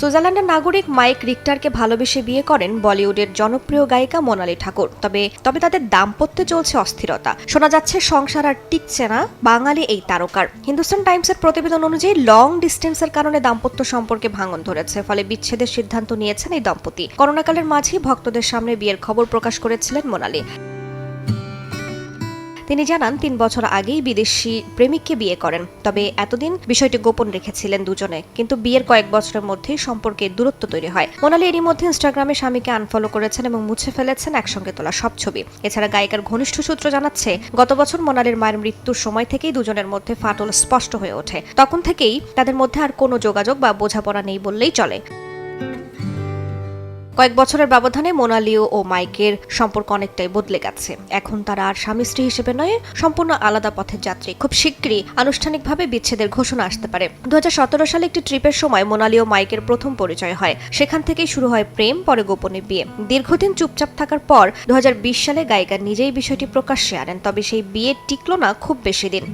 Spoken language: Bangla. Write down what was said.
সুইজারল্যান্ডের নাগরিক মাইক রিক্টারকে ভালোবেসে বিয়ে করেন বলিউডের জনপ্রিয় গায়িকা মোনালি ঠাকুর। তবে তবে তাদের দাম্পত্যে চলছে অস্থিরতা। শোনা যাচ্ছে সংসার আর টিকছে না বাঙালি এই তারকার। হিন্দুস্তান টাইমসের প্রতিবেদন অনুযায়ী লং ডিস্টেন্সের কারণে দাম্পত্য সম্পর্কে ভাঙন ধরেছে, ফলে বিচ্ছেদের সিদ্ধান্ত নিয়েছেন এই দম্পতি। করোনাকালের মাঝেই ভক্তদের সামনে বিয়ের খবর প্রকাশ করেছিলেন মোনালি। তিনি জানান, তিন বছর আগেই বিদেশি প্রেমিককে বিয়ে করেন। তবে এতদিন বিষয়টি গোপন রেখেছিলেন দুজনে। কিন্তু বিয়ের কয়েক বছরের মধ্যেই সম্পর্কে দূরত্ব তৈরি হয়। মোনালি এরই মধ্যে ইনস্টাগ্রামে স্বামীকে আনফলো করেছেন এবং মুছে ফেলেছেন একসঙ্গে তোলা সব ছবি। এছাড়া গায়িকার ঘনিষ্ঠ সূত্র জানাচ্ছে, গত বছর মোনালির মায়ের মৃত্যুর সময় থেকেই দুজনের মধ্যে ফাটল স্পষ্ট হয়ে ওঠে। তখন থেকেই তাদের মধ্যে আর কোনো যোগাযোগ বা বোঝাপড়া নেই বললেই চলে। কয়েক বছরের ব্যবধানে মোনালিও ও মাইকের সম্পর্ক অনেকটাই বদলে গেছে। এখন তারা আর স্বামী স্ত্রী হিসেবে নয়, সম্পূর্ণ আলাদা পথের যাত্রী। খুব শীঘ্রই আনুষ্ঠানিকভাবে বিচ্ছেদের ঘোষণা আসতে পারে। দু হাজার সতেরো সালে একটি ট্রিপের সময় মোনালি ও মাইকের প্রথম পরিচয় হয়। সেখান থেকেই শুরু হয় প্রেম, পরে গোপনে বিয়ে। দীর্ঘদিন চুপচাপ থাকার পর দু হাজার বিশ সালে গায়িকা নিজেই বিষয়টি প্রকাশ্যে আনেন, তবে সেই বিয়ে টিকল না খুব বেশি দিন।